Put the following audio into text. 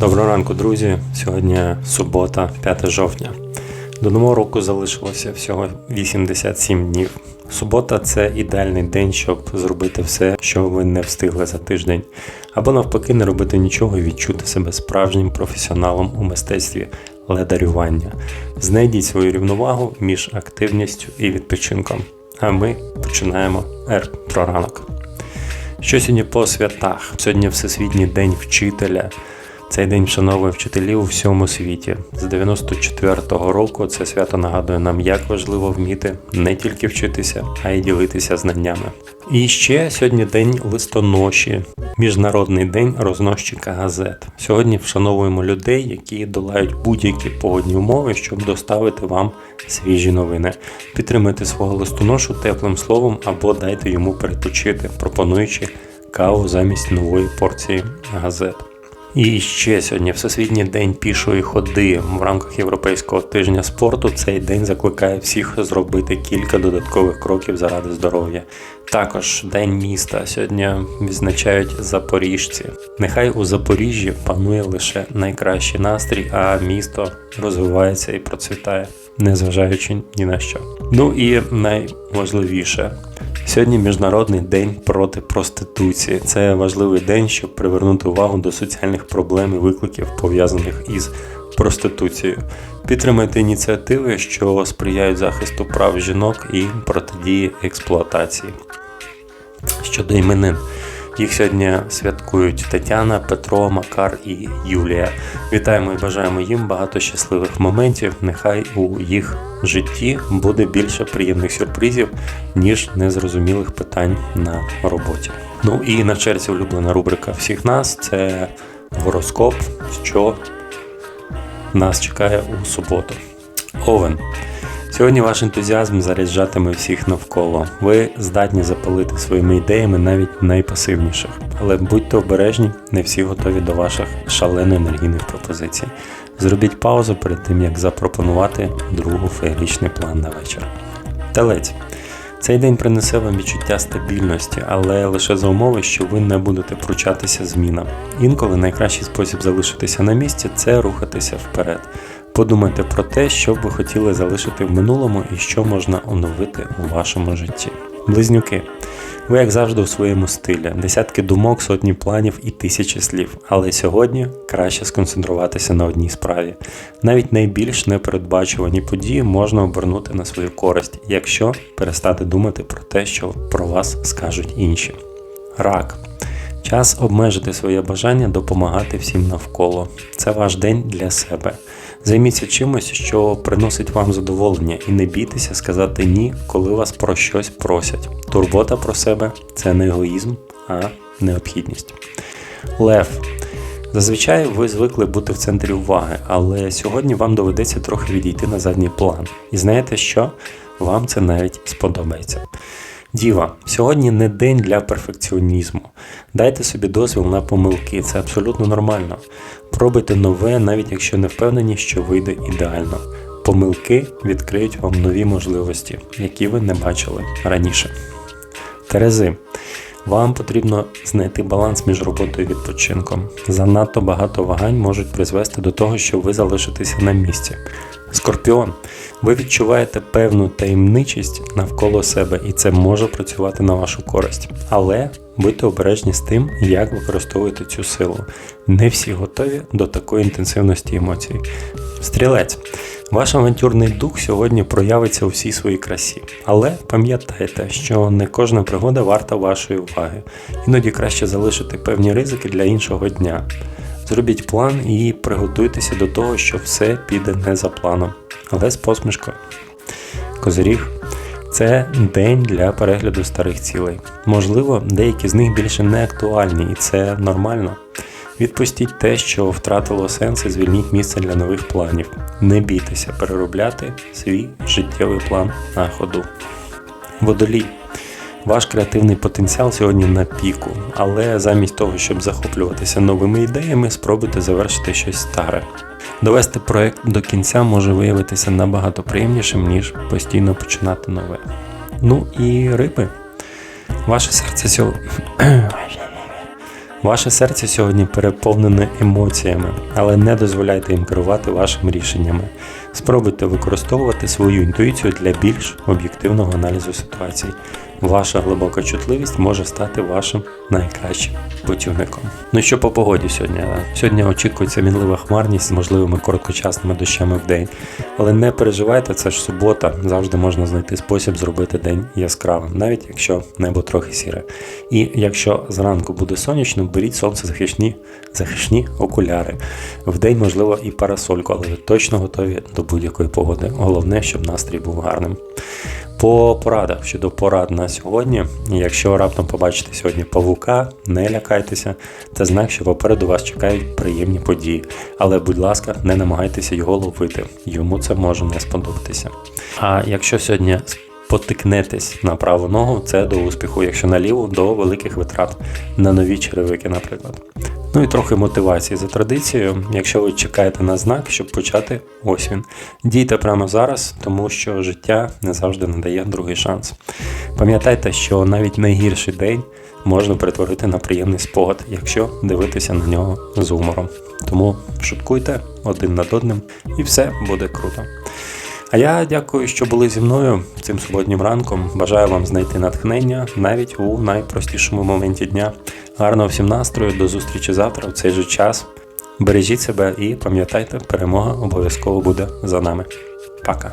Доброго ранку, друзі. Сьогодні субота, 5 жовтня. До нового року залишилося всього 87 днів. Субота це ідеальний день, щоб зробити все, що ви не встигли за тиждень, або навпаки, не робити нічого і відчути себе справжнім професіоналом у мистецтві ледарювання. Знайдіть свою рівновагу між активністю і відпочинком. А ми починаємо Р про ранок. Що сьогодні по святах? Сьогодні Всесвітній день вчителя. Цей день вшановує вчителів у всьому світі. З 94-го року це свято нагадує нам, як важливо вміти не тільки вчитися, а й ділитися знаннями. І ще сьогодні день листоноші, міжнародний день розносчика газет. Сьогодні вшановуємо людей, які долають будь-які погодні умови, щоб доставити вам свіжі новини. Підтримайте свого листоношу теплим словом або дайте йому перепочити, пропонуючи каву замість нової порції газет. І ще сьогодні Всесвітній день пішої ходи в рамках Європейського тижня спорту. Цей день закликає всіх зробити кілька додаткових кроків заради здоров'я. Також день міста сьогодні відзначають запоріжці. Нехай у Запоріжжі панує лише найкращий настрій, а місто розвивається і процвітає, незважаючи ні на що. Ну і найважливіше. Сьогодні міжнародний день проти проституції. Це важливий день, щоб привернути увагу до соціальних проблем і викликів пов'язаних із проституцією. Підтримайте ініціативи, що сприяють захисту прав жінок і протидії експлуатації. Щодо іменин. Їх сьогодні святкують Тетяна, Петро, Макар і Юлія. Вітаємо і бажаємо їм багато щасливих моментів. Нехай у їх житті буде більше приємних сюрпризів, ніж незрозумілих питань на роботі. Ну і на черзі улюблена рубрика всіх нас це гороскоп, що нас чекає у суботу. Овен. Сьогодні ваш ентузіазм заряджатиме всіх навколо. Ви здатні запалити своїми ідеями навіть найпасивніших. Але будьте обережні, не всі готові до ваших шалено енергійних пропозицій. Зробіть паузу перед тим, як запропонувати другу феєричний план на вечір. Телець. Цей день принесе вам відчуття стабільності, але лише за умови, що ви не будете пручатися змінам. Інколи найкращий спосіб залишитися на місці це рухатися вперед. Подумайте про те, що б ви хотіли залишити в минулому і що можна оновити у вашому житті. Близнюки. Ви, як завжди, у своєму стилі, десятки думок, сотні планів і тисячі слів. Але сьогодні краще сконцентруватися на одній справі. Навіть найбільш непередбачувані події можна обернути на свою користь, якщо перестати думати про те, що про вас скажуть інші. Рак. Час обмежити своє бажання допомагати всім навколо. Це ваш день для себе. Займіться чимось, що приносить вам задоволення, і не бійтеся сказати ні, коли вас про щось просять. Турбота про себе це не егоїзм, а необхідність. Лев. Зазвичай ви звикли бути в центрі уваги, але сьогодні вам доведеться трохи відійти на задній план. І знаєте що? Вам це навіть сподобається. Діва, сьогодні не день для перфекціонізму. Дайте собі дозвіл на помилки, це абсолютно нормально. Пробуйте нове, навіть якщо не впевнені, що вийде ідеально. Помилки відкриють вам нові можливості, які ви не бачили раніше. Терези. Вам потрібно знайти баланс між роботою і відпочинком. Занадто багато вагань можуть призвести до того, що ви залишитеся на місці. Скорпіон. Ви відчуваєте певну таємничість навколо себе, і це може працювати на вашу користь. Але будьте обережні з тим, як використовуєте цю силу. Не всі готові до такої інтенсивності емоцій. Стрілець. Ваш авантюрний дух сьогодні проявиться у всій своїй красі. Але пам'ятайте, що не кожна пригода варта вашої уваги. Іноді краще залишити певні ризики для іншого дня. Зробіть план і приготуйтеся до того, що все піде не за планом, але з посмішкою. Козиріг це день для перегляду старих цілей. Можливо, деякі з них більше не актуальні, і це нормально. Відпустіть те, що втратило сенс, і звільніть місце для нових планів. Не бійтеся переробляти свій життєвий план на ходу. Водолій. Ваш креативний потенціал сьогодні на піку, але замість того, щоб захоплюватися новими ідеями, спробуйте завершити щось старе. Довести проект до кінця може виявитися набагато приємнішим, ніж постійно починати нове. Ну і риби. Ваше серце сьогодні. Ваше серце сьогодні переповнене емоціями, але не дозволяйте їм керувати вашими рішеннями. Спробуйте використовувати свою інтуїцію для більш об'єктивного аналізу ситуацій. Ваша глибока чутливість може стати вашим найкращим путівником. Ну що по погоді сьогодні? Сьогодні очікується мінлива хмарність з можливими короткочасними дощами в день. Але не переживайте, це ж субота. Завжди можна знайти спосіб зробити день яскравим, навіть якщо небо трохи сіре. І якщо зранку буде сонячно, беріть сонцезахисні захисні окуляри. Вдень, можливо, і парасольку, але ви точно готові до будь-якої погоди. Головне, щоб настрій був гарним. По порадах щодо порад на сьогодні, якщо раптом побачите сьогодні павука, не лякайтеся, це знак, що попереду вас чекають приємні події. Але, будь ласка, не намагайтеся його ловити, йому це може не сподобатися. А якщо сьогодні потикнетесь на праву ногу, це до успіху, якщо на ліву до великих витрат на нові черевики, наприклад. Ну і трохи мотивації за традицією. Якщо ви чекаєте на знак, щоб почати, ось він. Дійте прямо зараз, тому що життя не завжди надає другий шанс. Пам'ятайте, що навіть найгірший день можна перетворити на приємний спогад, якщо дивитися на нього з гумором. Тому шуткуйте один над одним, і все буде круто. А я дякую, що були зі мною цим суботнім ранком. Бажаю вам знайти натхнення навіть у найпростішому моменті дня. Гарного всім настрою, до зустрічі завтра в цей же час. Бережіть себе і пам'ятайте, перемога обов'язково буде за нами. Пока!